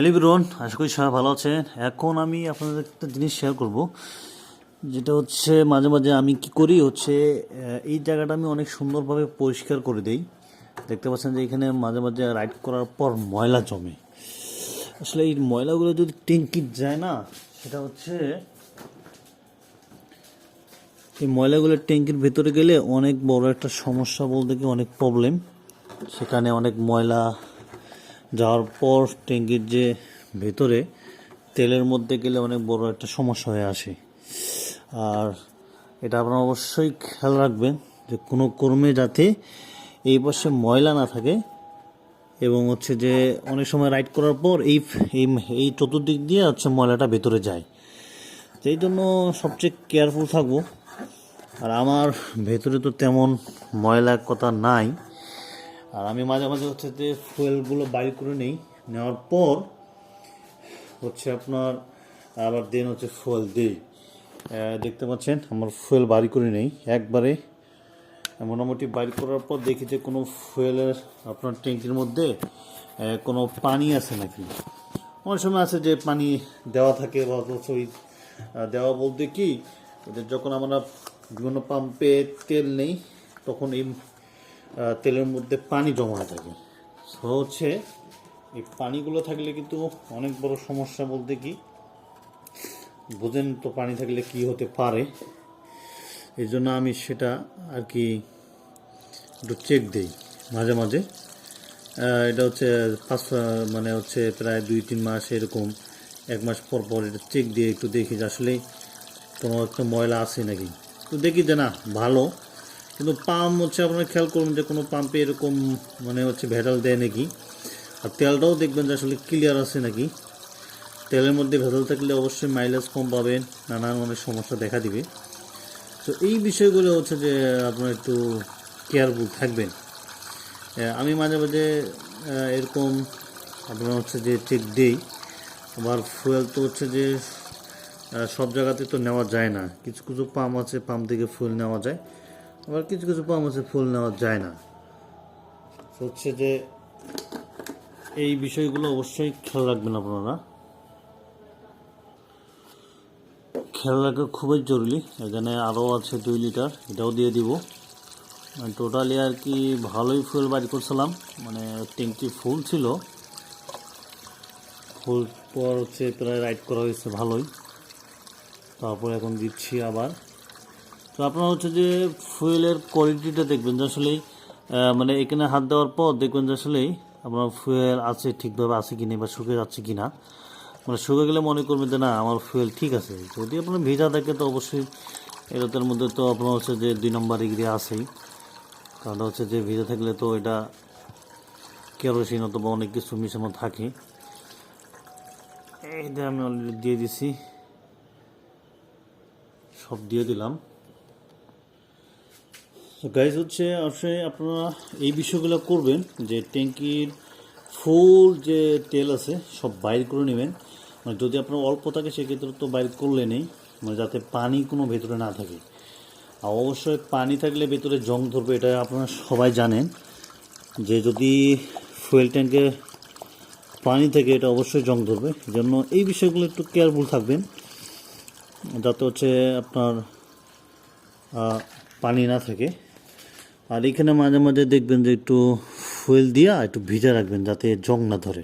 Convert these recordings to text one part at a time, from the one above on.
Hello বিরন আশা করি সবাই ভালো আছেন। এখন আমি আপনাদের একটা জিনিস শেয়ার করব, যেটা হচ্ছে মাঝে মাঝে আমি কি করি হচ্ছে এই জায়গাটা আমি অনেক সুন্দরভাবে পরিষ্কার করে দেই। দেখতে পাচ্ছেন যে এখানে মাঝে মাঝে রাইড করার পর ময়লা জমে। আসলে এই ময়লাগুলো যদি ট্যাঙ্কি যায় না, সেটা হচ্ছে এই ময়লাগুলো ট্যাঙ্কির ভেতরে গেলে অনেক বড় একটা সমস্যা বলতে কি, অনেক প্রবলেম সেখানে অনেক ময়লা যাওয়ার পর ট্যাঙ্কির যে ভেতরে তেলের মধ্যে গেলে অনেক বড় একটা সমস্যা হয়ে আসে। আর এটা আপনারা অবশ্যই খেয়াল রাখবেন যে কোনো কর্মে যাতে এই পাশে ময়লা না থাকে এবং হচ্ছে যে অনেক সময় রাইড করার পর এই এই চতুর্দিক দিয়ে হচ্ছে ময়লাটা ভেতরে যায়। সেই জন্য সবচেয়ে কেয়ারফুল থাকব। আর আমার ভেতরে তো তেমন ময়লার কথা নাই। আর আমি মাঝে মাঝে হচ্ছে যে ফুয়েলগুলো বাইর করে নেই, নেওয়ার পর হচ্ছে আপনার আবার দেন হচ্ছে ফুয়েল দিই। দেখতে পাচ্ছেন, আমার ফুয়েল বাড়ি করে নেই। একবারে মোটামুটি বাইর করার পর দেখি যে কোনো ফুয়েলের আপনার ট্যাঙ্কির মধ্যে কোনো পানি আছে নাকি। অনেক সময় আছে যে পানি দেওয়া থাকে বা ওই দেওয়া বলতে কি যখন আমরা বিভিন্ন পাম্পে তেল নেই, তখন এই তেলের মধ্যে পানি জমা থাকে। হচ্ছে এই পানিগুলো থাকলে কিন্তু অনেক বড় সমস্যা বলতে কি, বোঝেন তো পানি থাকলে কি হতে পারে। এই জন্য আমি সেটা আর কি একটু চেক দিই মাঝে মাঝে। এটা হচ্ছে পাঁচ মানে হচ্ছে প্রায় দুই তিন মাস এরকম, এক মাস পর পর এটা চেক দিয়ে একটু দেখি যে আসলে কোনো একটা ময়লা আছে নাকি। তো দেখি যে না, ভালো। কিন্তু পাম্প হচ্ছে আপনারা খেয়াল করুন যে কোনো পাম্পে এরকম মানে হচ্ছে ভেজাল দেয় নাকি। আর তেলটাও দেখবেন যে আসলে ক্লিয়ার আছে নাকি। তেলের মধ্যে ভেজাল থাকলে অবশ্যই মাইলেজ কম পাবেন, নানান অনেক সমস্যা দেখা দিবে। তো এই বিষয়গুলো হচ্ছে যে আপনারা একটু কেয়ারফুল থাকবেন। আমি মাঝে মাঝে এরকম আপনার হচ্ছে যে চেক দেই। আবার ফুয়েল তো হচ্ছে যে সব জায়গাতে তো নেওয়া যায় না। কিছু কিছু পাম্প আছে পাম্প থেকে ফুয়েল নেওয়া যায়। আবার কিছু কিছু আছে, ফুল নেওয়া যায় না। হচ্ছে যে, এই বিষয়গুলো অবশ্যই খেয়াল রাখবেন আপনারা। খেয়াল রাখা খুবই জরুরি। এখানে আরও আছে দুই লিটার, এটাও দিয়ে দিব। টোটালি আর কি ভালোই ফুল বাড়ি করছিলাম। মানে ট্যাঙ্কি ফুল ছিল। ফুল পর হচ্ছে প্রায় রাইড করা হয়েছে ভালোই। তারপর এখন দিচ্ছি আবার। তো আপনারা হচ্ছে যে ফুয়েলের কোয়ালিটিটা দেখবেন যে আসলে মানে এখানে হাত দেওয়ার পর দেখবেন যে আসলে আপনার ফুয়েল আছে ঠিকভাবে আছে কিনা বা শুকিয়ে যাচ্ছে কি না মানে শুকে গেলে মনে করবেন যে না, আমার ফুয়েল ঠিক আছে। যদি আপনার ভেজা থাকে তো অবশ্যই এটার মধ্যে তো আপনার হচ্ছে যে দুই নম্বর ডিগ্রি আছেই। কারণ হচ্ছে যে ভেজা থাকলে তো এটা কেরোসিন অথবা অনেক কিছু মিশানো থাকে। এইটা আমি অলরেডি দিয়ে দিছি। সব দিয়ে দিলাম। গাইজ হচ্ছে আসলে আপনারা এই বিষয়গুলো করবেন, যে ট্যাঙ্কির ফুল যে তেল আছে, সব বাইর করে নেবেন। মানে যদি আপনার অল্প থাকে, সেক্ষেত্রে তো বাইর করলে নেই মানে যাতে পানি কোনো ভেতরে না থাকে। আর অবশ্যই পানি থাকলে ভেতরে জং ধরবে, এটা আপনারা সবাই জানেন। যে যদি ফুয়েল ট্যাঙ্কে পানি থেকে, এটা অবশ্যই জং ধরবে। জন্য এই বিষয়গুলো একটু কেয়ারফুল থাকবেন, যাতে হচ্ছে আপনার পানি না থাকে। আর এখানে মাঝে মাঝে দেখবেন যে একটু ফুয়েল দিয়া একটু ভিজা রাখবেন যাতে জং না ধরে।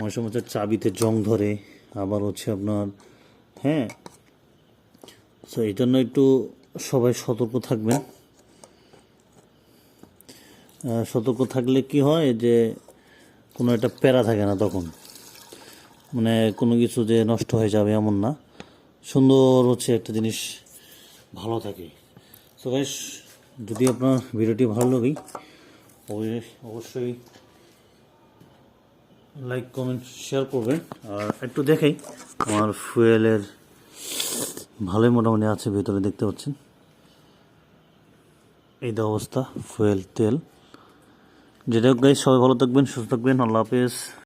অনেক সময় চাবিতে জং ধরে, আবার হচ্ছে আপনার হ্যাঁ। তো এই জন্য একটু সবাই সতর্ক থাকবেন। সতর্ক থাকলে কি হয় যে কোনো একটা প্যারা থাকে না তখন। মানে কোনো কিছু যে নষ্ট হয়ে যাবে এমন না। সুন্দর হচ্ছে একটা জিনিস ভালো থাকে। তো গাইস যদি আপনার ভিডিওটি ভালো লাগে, অবশ্যই লাইক কমেন্ট শেয়ার করবেন। আর একটু দেখাই আমার ফুয়েলের ভালোই মোটামুটি আছে, ভেতরে দেখতে পাচ্ছেন। এই অবস্থা, ফুয়েল তেল। যেটা গাইস সবাই ভালো থাকবেন, সুস্থ থাকবেন। আল্লাহ হাফেজ।